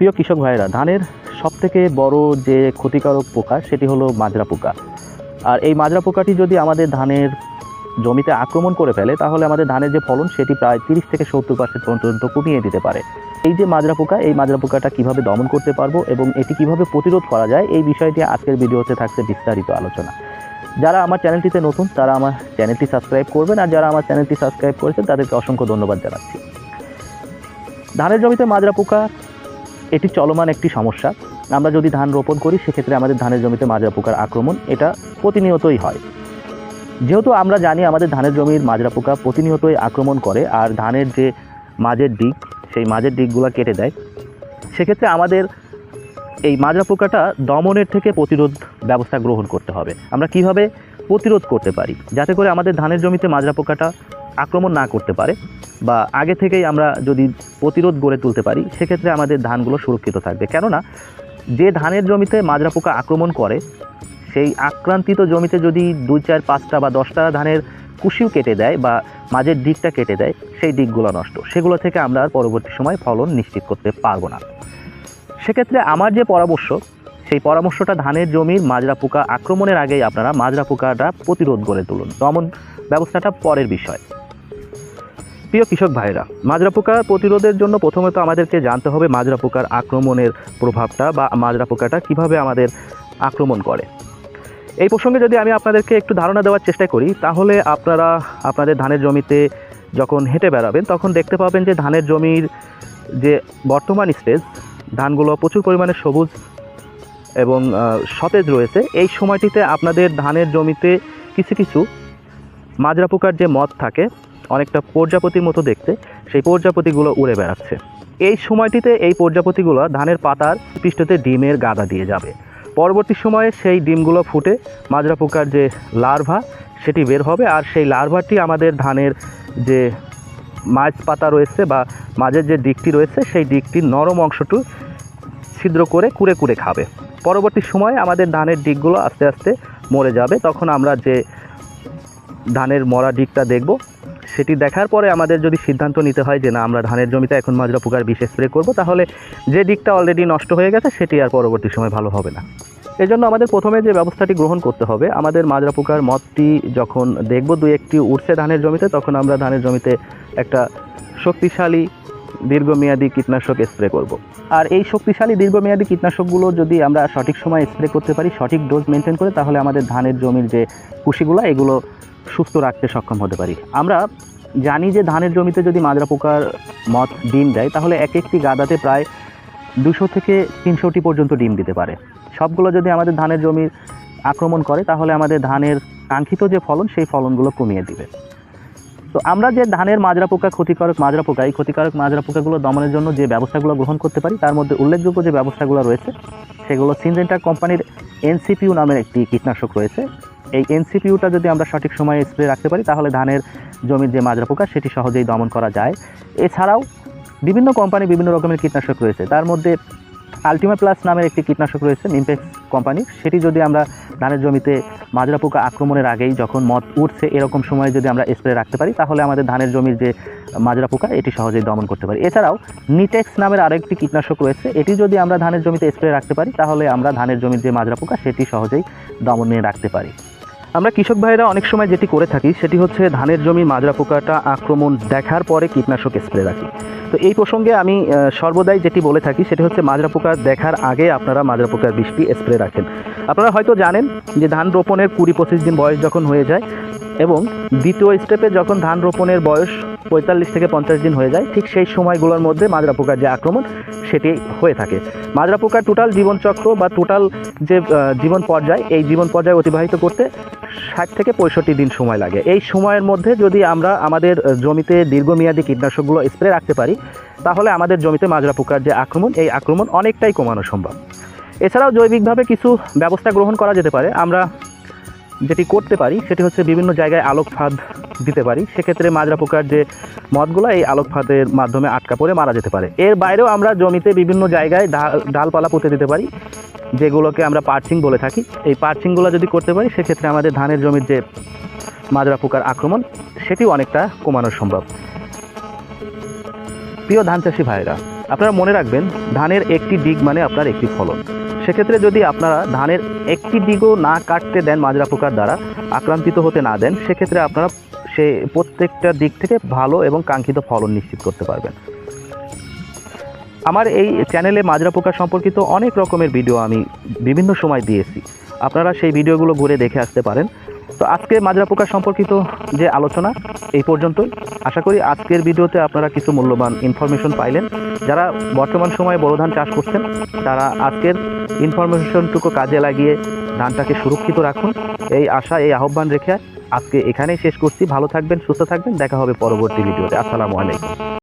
প্রিয় কৃষক ভাইরা ধানের সবথেকে বড় যে ক্ষতিকারক পোকা সেটি হলো মাজরা পোকা। আর এই মাজরা পোকাটি যদি আমাদের ধানের জমিতে আক্রমণ করে ফেলে, তাহলে আমাদের ধানের যে ফলন সেটি প্রায় তিরিশ থেকে সত্তর পার্সেন্ট পর্যন্ত কমিয়ে দিতে পারে। এই যে মাজরা পোকা, এই মাজরা পোকাটা কীভাবে দমন করতে পারব এবং এটি কীভাবে প্রতিরোধ করা যায়, এই বিষয়টি আজকের ভিডিওতে থাকছে বিস্তারিত আলোচনা। যারা আমার চ্যানেলটিতে নতুন, তারা আমার চ্যানেলটি সাবস্ক্রাইব করবেন, আর যারা আমার চ্যানেলটি সাবস্ক্রাইব করেছেন, তাদেরকে অসংখ্য ধন্যবাদ জানাচ্ছি। ধানের জমিতে মাজরা পোকা এটি চলমান একটি সমস্যা। আমরা যদি ধান রোপণ করি, সেক্ষেত্রে আমাদের ধানের জমিতে মাজরা পোকার আক্রমণ এটা প্রতিনিয়তই হয়। যেহেতু আমরা জানি আমাদের ধানের জমির মাজরা পোকা প্রতিনিয়তই আক্রমণ করে, আর ধানের যে মাঝের দিক, সেই মাঝের দিকগুলো কেটে দেয়, সেক্ষেত্রে আমাদের এই মাজরা পোকাটা দমনের থেকে প্রতিরোধ ব্যবস্থা গ্রহণ করতে হবে। আমরা কীভাবে প্রতিরোধ করতে পারি? যাতে করে আমাদের ধানের জমিতে মাজরা পোকাটা আক্রমণ না করতে পারে বা আগে থেকেই আমরা যদি প্রতিরোধ গড়ে তুলতে পারি, সেক্ষেত্রে আমাদের ধানগুলো সুরক্ষিত থাকবে। কেননা, যে ধানের জমিতে মাজরা পোকা আক্রমণ করে, সেই আক্রান্তিত জমিতে যদি দুই, চার, পাঁচটা বা দশটা ধানের কুশিও কেটে দেয় বা মাঝের দিকটা কেটে দেয়, সেই দিকগুলো নষ্ট। সেগুলো থেকে আমরা আর পরবর্তী সময় ফলন নিশ্চিত করতে পারব না। সেক্ষেত্রে আমার যে পরামর্শ, সেই পরামর্শটা ধানের জমির মাজরা পোকা আক্রমণের আগেই আপনারা মাজরা পোকাটা প্রতিরোধ গড়ে তুলুন। দমন ব্যবস্থাটা পরের বিষয়। প্রিয় কৃষক ভাইরা মাজরা পোকা প্রতিরোধের জন্য প্রথমে তো আমাদেরকে জানতে হবে মাজরা পোকার আক্রমণের প্রভাবটা বা মাজরা পোকাটা কীভাবে আমাদের আক্রমণ করে। এই প্রসঙ্গে যদি আমি আপনাদেরকে একটু ধারণা দেওয়ার চেষ্টা করি, তাহলে আপনারা আপনাদের ধানের জমিতে যখন হেঁটে বেড়াবেন, তখন দেখতে পাবেন যে ধানের জমির যে বর্তমান স্টেজ, ধানগুলো প্রচুর পরিমাণে সবুজ এবং সতেজ রয়েছে। এই সময়টিতে আপনাদের ধানের জমিতে কিছু কিছু মাজরা পোকার যে মদ থাকে অনেকটা প্রজাপতির মতো দেখতে, সেই প্রজাপতিগুলো উড়ে বেড়াচ্ছে। এই সময়টিতে এই প্রজাপতিগুলো ধানের পাতার পৃষ্ঠতে ডিমের গাদা দিয়ে যাবে। পরবর্তী সময়ে সেই ডিমগুলো ফুটে মাজরা পোকার যে লার্ভা, সেটি বের হবে, আর সেই লার্ভাটি আমাদের ধানের যে মাছ পাতা রয়েছে বা মাঝের যে দিকটি রয়েছে, সেই দিকটির নরম অংশটু ছিদ্র করে কুড়ে কুড়ে খাবে। পরবর্তী সময়ে আমাদের ধানের দিকগুলো আস্তে আস্তে মরে যাবে। তখন আমরা যে ধানের মরা দিকটা দেখব সেটি দেখার পরে আমাদের যদি সিদ্ধান্ত নিতে হয় যে না, আমরা ধানের জমিতে এখন মাজরা পোকার বিষ স্প্রে করব, তাহলে যে দিকটা অলরেডি নষ্ট হয়ে গেছে, সেটি আর পরবর্তী সময় ভালো হবে না এজন্য আমাদের প্রথমে যে ব্যবস্থাটি গ্রহণ করতে হবে, আমাদের মাজরা পোকার মদটি যখন দেখব, দুই একটি উঠছে ধানের জমিতে, তখন আমরা ধানের জমিতে একটা শক্তিশালী দীর্ঘমেয়াদী কীটনাশক স্প্রে করব। আর এই শক্তিশালী দীর্ঘমেয়াদী কীটনাশকগুলো যদি আমরা সঠিক সময় স্প্রে করতে পারি, সঠিক ডোজ মেনটেন করে, তাহলে আমাদের ধানের জমির যে কুশিগুলো, এগুলো সুস্থ রাখতে সক্ষম হতে পারি। আমরা জানি যে ধানের জমিতে যদি মাজরা পোকার মত ডিম দেয়, তাহলে এক একটি গাদাতে প্রায় দুশো থেকে তিনশোটি পর্যন্ত ডিম দিতে পারে। সবগুলো যদি আমাদের ধানের জমির আক্রমণ করে, তাহলে আমাদের ধানের কাঙ্ক্ষিত যে ফলন, সেই ফলনগুলো কমিয়ে দিবে। তো আমরা যে ধানের মাজরা পোকা ক্ষতিকারক, মাজরা পোকা, এই ক্ষতিকারক মাজরা পোকাগুলো দমনের জন্য যে ব্যবস্থাগুলো গ্রহণ করতে পারি, তার মধ্যে উল্লেখযোগ্য যে ব্যবস্থাগুলো রয়েছে, সেগুলো সিনজেন্টা কোম্পানির এনসিপিউ নামের একটি কীটনাশক রয়েছে। এই এনসিপিউটা যদি আমরা সঠিক সময়ে স্প্রে রাখতে পারি, তাহলে ধানের জমির যে মাজরা পোকা, সেটি সহজেই দমন করা যায়। এছাড়াও বিভিন্ন কোম্পানি বিভিন্ন রকমের কীটনাশক রয়েছে। তার মধ্যে আলটিমা প্লাস নামের একটি কীটনাশক রয়েছে নিমপেক্স কোম্পানি সেটি যদি আমরা ধানের জমিতে মাজরা পোকা আক্রমণের আগেই যখন মদ উঠছে, এরকম সময়ে যদি আমরা স্প্রে রাখতে পারি, তাহলে আমাদের ধানের জমির যে মাজরা পোকা, এটি সহজেই দমন করতে পারি। এছাড়াও নিটেক্স নামের আরেকটি কীটনাশক রয়েছে। এটি যদি আমরা ধানের জমিতে স্প্রে রাখতে পারি, তাহলে আমরা ধানের জমির যে মাজরা পোকা, সেটি সহজেই দমনে রাখতে পারি। আমরা কৃষক ভাইরা অনেক সময় যেটি করে থাকি, সেটি হচ্ছে ধানের জমি মাজরা পোকাটা আক্রমণ দেখার পরে কীটনাশক স্প্রে রাখি। তো এই প্রসঙ্গে আমি সর্বদাই যেটি বলে থাকি, সেটি হচ্ছে মাজরা পোকা দেখার আগে আপনারা মাজরা পোকার বৃষ্টি স্প্রে রাখেন। আপনারা হয়তো জানেন যে ধান রোপণের কুড়ি পঁচিশ দিন বয়স যখন হয়ে যায় এবং দ্বিতীয় স্টেপে যখন ধান রোপণের বয়স পঁয়তাল্লিশ থেকে পঞ্চাশ দিন হয়ে যায়, ঠিক সেই সময়গুলোর মধ্যে মাজরা পোকার যে আক্রমণ, সেটি হয়ে থাকে। মাজরা পোকার টোটাল জীবনচক্র বা টোটাল যে জীবন পর্যায়, এই জীবন পর্যায় অতিবাহিত করতে ষাট থেকে পঁয়ষট্টি দিন সময় লাগে। এই সময়ের মধ্যে যদি আমরা আমাদের জমিতে দীর্ঘমেয়াদী কীটনাশকগুলো স্প্রে রাখতে পারি, তাহলে আমাদের জমিতে মাজরা পোকার যে আক্রমণ, এই আক্রমণ অনেকটাই কমানো সম্ভব। এছাড়াও জৈবিকভাবে কিছু ব্যবস্থা গ্রহণ করা যেতে পারে। আমরা যেটি করতে পারি, সেটি হচ্ছে বিভিন্ন জায়গায় আলোক ফাঁদ দিতে পারি। সেক্ষেত্রে মাজরা পোকার যে মদগুলো, এই আলোক ফাঁদের মাধ্যমে আটকা পড়ে মারা যেতে পারে। এর বাইরেও আমরা জমিতে বিভিন্ন জায়গায় ডাল- ডালপালা পুঁতে দিতে পারি, যেগুলোকে আমরা পার্চিং বলে থাকি। এই পার্চিংগুলো যদি করতে পারি, সেক্ষেত্রে আমাদের ধানের জমির যে মাজরা পোকার আক্রমণ, সেটিও অনেকটা কমানো সম্ভব। প্রিয় ধান চাষি ভাইরা আপনারা মনে রাখবেন, ধানের একটি দিক মানে আপনার একটি ফলন। সেক্ষেত্রে যদি আপনারা ধানের একটি দিকও না কাটতে দেন মাজরা পোকার দ্বারা, আক্রান্তিত হতে না দেন, সেক্ষেত্রে আপনারা সে প্রত্যেকটা দিক থেকে ভালো এবং কাঙ্ক্ষিত ফলন নিশ্চিত করতে পারবেন। আমার এই চ্যানেলে মাজরা পোকা সম্পর্কিত অনেক রকমের ভিডিও আমি বিভিন্ন সময় দিয়েছি। আপনারা সেই ভিডিওগুলো ঘুরে দেখে আসতে পারেন। তো আজকে মাজরা পোকা সম্পর্কিত যে আলোচনা, এই পর্যন্তই। আশা করি আজকের ভিডিওতে আপনারা কিছু মূল্যবান ইনফরমেশন পাইলেন। যারা বর্তমান সময়ে বড় ধান চাষ করছেন, তারা আজকের ইনফরমেশনটুকু কাজে লাগিয়ে ধানটাকে সুরক্ষিত রাখুন। এই আশা, এই আহ্বান রেখে আজকে এখানেই শেষ করছি। ভালো থাকবেন, সুস্থ থাকবেন। দেখা হবে পরবর্তী ভিডিওতে। আসসালামু আলাইকুম।